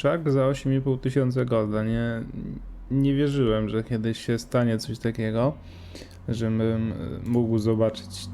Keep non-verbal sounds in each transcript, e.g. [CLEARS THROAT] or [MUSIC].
Shark za 8,5 tysiąca golda. Nie, nie wierzyłem, że kiedyś się stanie coś takiego, żebym y, mógł zobaczyć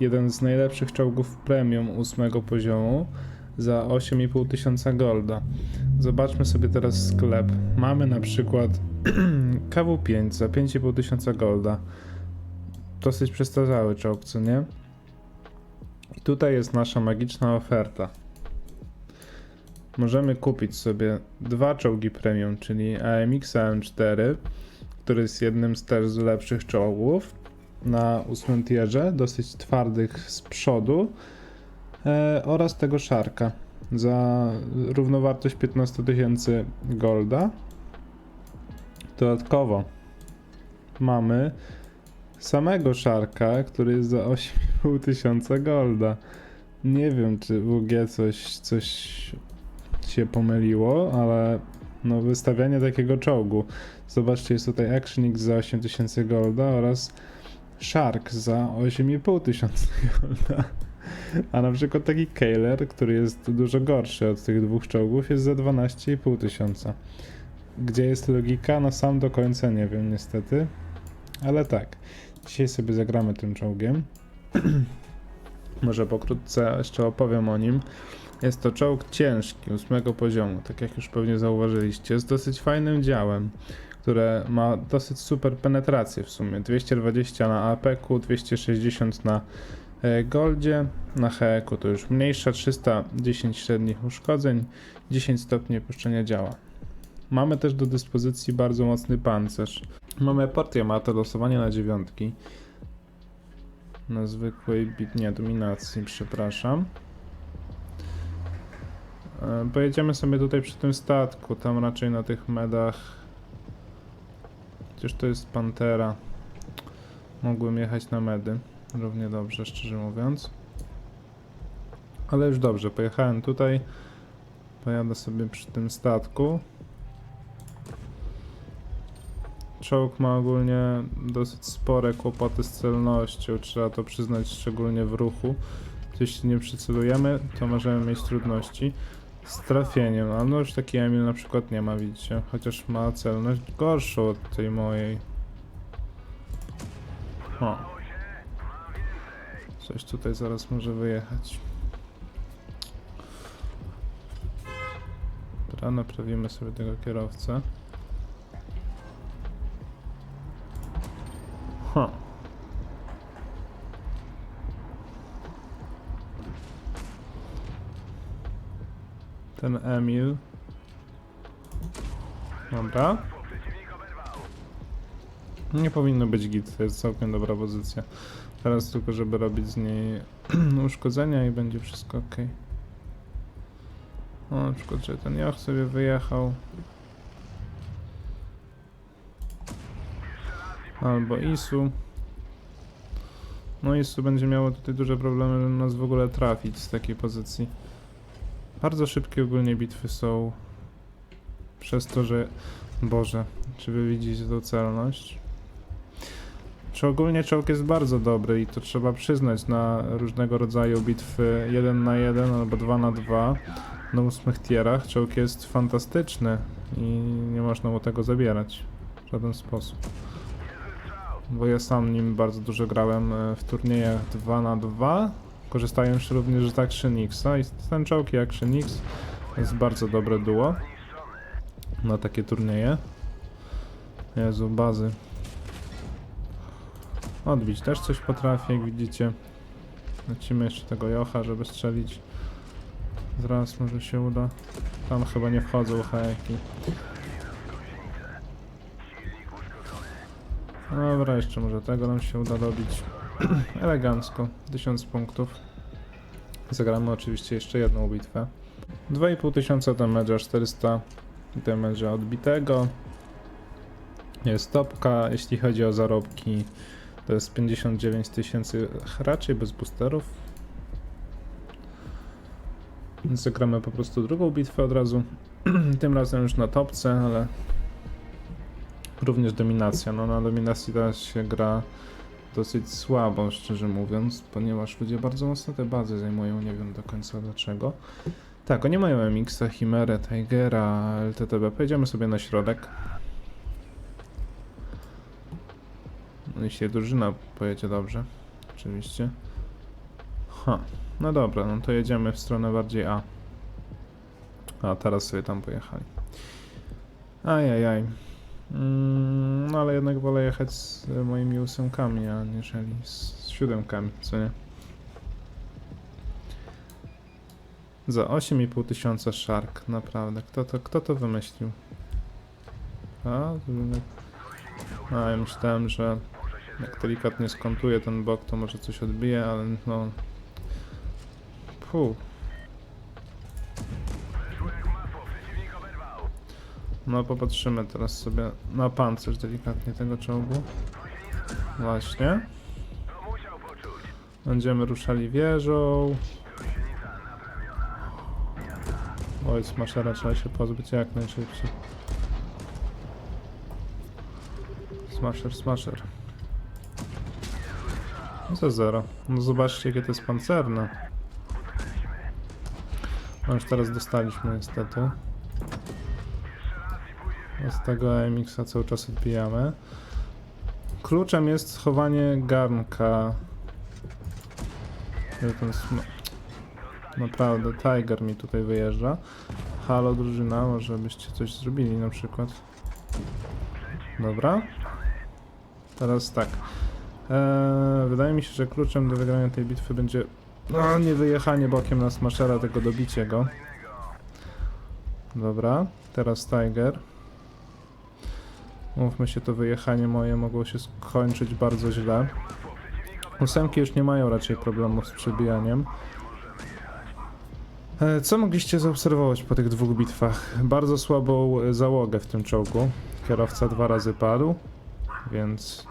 jeden z najlepszych czołgów premium ósmego poziomu za 8,5 tysiąca golda. Zobaczmy sobie teraz sklep. Mamy na przykład [CLEARS THROAT] KW5 za 5,5 tysiąca golda. Dosyć przestarzały czołg, co nie? I tutaj jest nasza magiczna oferta. Możemy kupić sobie dwa czołgi premium, czyli AMX AM4, który jest jednym z też z lepszych czołgów na ósmym tierze, dosyć twardych z przodu e, oraz tego Sharka za równowartość 15 tysięcy golda. Dodatkowo mamy samego Sharka, który jest za 8,5 tysiąca golda. Nie wiem, czy WG coś, coś się pomyliło, ale no wystawianie takiego czołgu. Zobaczcie, jest tutaj Action X za 8000 golda oraz Shark za 8,5 tysiąca golda. A na przykład taki Kailer, który jest dużo gorszy od tych dwóch czołgów, jest za 12,5 tysiąca. Gdzie jest logika? No sam do końca nie wiem niestety. Ale tak, dzisiaj sobie zagramy tym czołgiem. [CLEARS THROAT] Może pokrótce jeszcze opowiem o nim. Jest to czołg ciężki, ósmego poziomu, tak jak już pewnie zauważyliście, z dosyć fajnym działem, które ma dosyć super penetrację w sumie. 220 na APK, 260 na e, Goldzie, na HEK to już mniejsza, 310 średnich uszkodzeń, 10 stopni puszczenia działa. Mamy też do dyspozycji bardzo mocny pancerz. Mamy port Yamato, losowanie na dziewiątki. Na zwykłej nie, dominacji, przepraszam. E, Pojedziemy sobie tutaj przy tym statku, tam raczej na tych medach. Przecież to jest Pantera. Mogłem jechać na medy. Równie dobrze, szczerze mówiąc. Ale już dobrze, pojechałem tutaj. Pojadę sobie przy tym statku. Czołg ma ogólnie dosyć spore kłopoty z celnością, trzeba to przyznać szczególnie w ruchu. Jeśli nie przycelujemy, to możemy mieć trudności z trafieniem, ale no już taki Emil na przykład nie ma, widzicie, chociaż ma celność gorszą od tej mojej. O. Coś tutaj zaraz może wyjechać. Dobra, naprawimy sobie tego kierowcę. Ha. Ten Emil. Dobra. Nie powinno być git, to jest całkiem dobra pozycja. Teraz tylko, żeby robić z niej [CLEARS THROAT] uszkodzenia i będzie wszystko ok. O, przykład, że ten Joch sobie wyjechał. Albo Isu. No Isu będzie miało tutaj duże problemy, żeby nas w ogóle trafić z takiej pozycji. Bardzo szybkie ogólnie bitwy są. Przez to, że. Boże, czy wy widzicie tą celność? Czy ogólnie czołg jest bardzo dobry i to trzeba przyznać na różnego rodzaju bitwy 1 na 1 albo 2 na 2 na ósmych tierach. Czołg jest fantastyczny i nie można mu tego zabierać w żaden sposób. Bo ja sam nim bardzo dużo grałem e, w turniejach 2 na 2 korzystając również z Action Xa i ten czołg i Action X jest bardzo dobre duo na takie turnieje. Jezu, bazy. Odbić też coś potrafię, jak widzicie. Lecimy jeszcze tego Jocha, żeby strzelić. Zaraz może się uda. Tam chyba nie wchodzą hejki. Dobra, jeszcze może tego nam się uda dobić. [CLEARS THROAT] Elegancko, 1000 punktów. Zagramy oczywiście jeszcze jedną bitwę. 2500 damage'a, 400 damage'a odbitego. Jest topka, jeśli chodzi o zarobki to jest 59 tysięcy raczej bez boosterów. Zagramy po prostu drugą bitwę od razu. [CLEARS THROAT] Tym razem już na topce, ale również dominacja. No na dominacji teraz się gra dosyć słabo, szczerze mówiąc, ponieważ ludzie bardzo mocno te bazy zajmują, nie wiem do końca dlaczego. Tak, oni mają MX, Chimerę, Tigera, LTTB. Pojedziemy sobie na środek. No, Jeśli drużyna pojedzie dobrze, oczywiście. Ha, no dobra, no to jedziemy w stronę bardziej A. A, teraz sobie tam pojechali. Ajajaj. Mm, ale jednak wolę jechać z moimi ósemkami, aniżeli z siódemkami, co nie? Za 8,5 tysiąca Shark, naprawdę. Kto to, kto to wymyślił? A, a ja myślałem, że jak delikatnie skontuje ten bok, to może coś odbije, ale no... Puh. No popatrzymy teraz sobie na pancerz delikatnie tego czołgu. Właśnie. Będziemy ruszali wieżą. Oj, smashera trzeba się pozbyć jak najszybciej. Smasher, smasher. Za zero. No zobaczcie jakie to jest pancerne. No już teraz dostaliśmy niestety. Z tego AMX-a cały czas odbijamy. Kluczem jest schowanie garnka. Naprawdę, Tiger mi tutaj wyjeżdża. Halo drużyna, może byście coś zrobili na przykład. Dobra. Teraz tak. Eee, wydaje mi się, że kluczem do wygrania tej bitwy będzie no, nie wyjechanie bokiem na smashera, tylko dobicie go. Dobra, teraz Tiger. Mówmy się, to wyjechanie moje mogło się skończyć bardzo źle. Ósemki już nie mają raczej problemów z przebijaniem. E, Co mogliście zaobserwować po tych dwóch bitwach? Bardzo słabą e, załogę w tym czołgu. Kierowca dwa razy padł, więc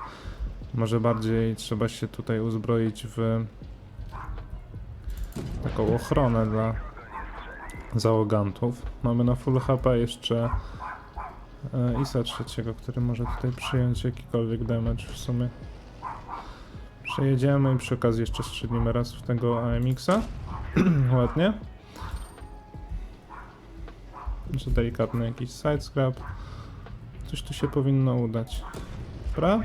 może bardziej trzeba się tutaj uzbroić w taką ochronę dla załogantów. Mamy na full HP jeszcze Isa trzeciego, który może tutaj przyjąć jakikolwiek damage w sumie. Przejedziemy i przy okazji jeszcze strzelimy raz w tego AMX-a. [CLEARS THROAT] Ładnie. Jeszcze delikatny jakiś side scrap. Coś tu się powinno udać. Dobra?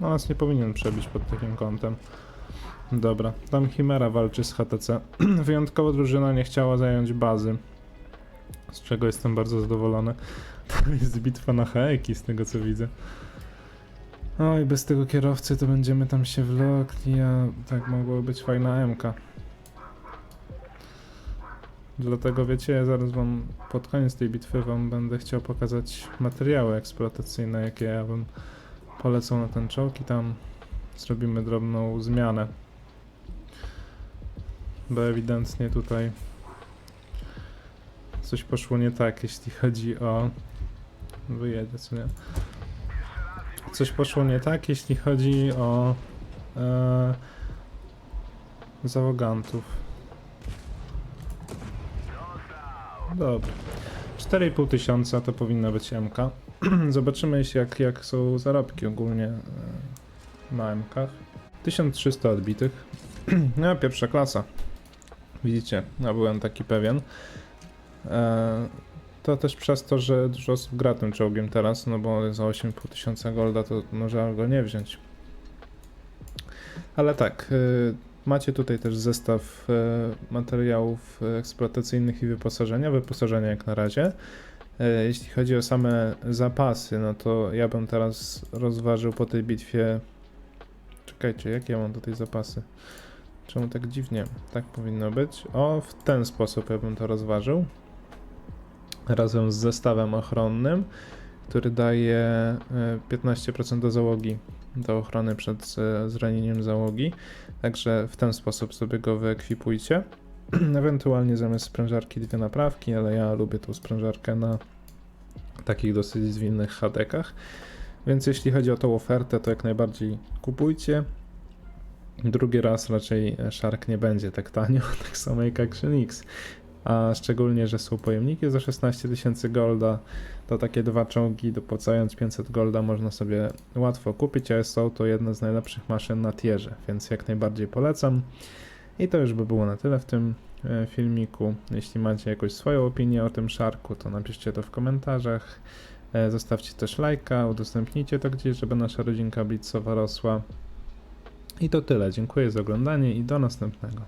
No nas nie powinien przebić pod takim kątem. Dobra, tam Chimera walczy z HTC. [CLEARS THROAT] Wyjątkowo drużyna nie chciała zająć bazy. Z czego jestem bardzo zadowolony. To jest bitwa na heki z tego co widzę. Oj, bez tego kierowcy to będziemy tam się wlokli, a tak mogło być fajna MK. Dlatego wiecie, ja zaraz wam pod koniec tej bitwy wam będę chciał pokazać materiały eksploatacyjne, jakie ja bym polecał na ten czołg i tam zrobimy drobną zmianę. Bo ewidentnie tutaj coś poszło nie tak, jeśli chodzi o... Wyjedzie, co nie? Coś poszło nie tak, jeśli chodzi o e, załogantów. Dobra. 4,5 tysiąca to powinna być MK. [CLEARS THROAT] Zobaczymy jak, jak są zarobki ogólnie e, na MK. 1300 odbitych. [CLEARS THROAT] No, pierwsza klasa. Widzicie, ja byłem taki pewien. E, to też przez to, że dużo osób gra tym czołgiem teraz, no bo za 8,5 tysiąca golda to może go nie wziąć. Ale tak, y, macie tutaj też zestaw y, materiałów eksploatacyjnych i wyposażenia. Wyposażenia jak na razie. Jeśli chodzi o same zapasy, no to ja bym teraz rozważył po tej bitwie. Czekajcie, jakie ja mam tutaj zapasy? Czemu tak dziwnie? Tak powinno być. O, w ten sposób ja bym to rozważył razem z zestawem ochronnym, który daje e, 15% do załogi, do ochrony przed e, zranieniem załogi. Także w ten sposób sobie go wyekwipujcie. [CLEARS THROAT] Ewentualnie zamiast sprężarki dwie naprawki, ale ja lubię tą sprężarkę na takich dosyć zwinnych hadekach. Więc jeśli chodzi o tą ofertę, to jak najbardziej kupujcie. Drugi raz raczej Shark nie będzie tak tanio, [LAUGHS] tak samo jak Action X a szczególnie, że są pojemniki za 16 tysięcy golda, to takie dwa czołgi dopłacając 500 golda można sobie łatwo kupić, a są to jedne z najlepszych maszyn na tierze, więc jak najbardziej polecam. I to już by było na tyle w tym e, filmiku. Jeśli macie jakąś swoją opinię o tym szarku, to napiszcie to w komentarzach. E, Zostawcie też lajka, udostępnijcie to gdzieś, żeby nasza rodzinka Blitzowa rosła. I to tyle. Dziękuję za oglądanie i do następnego.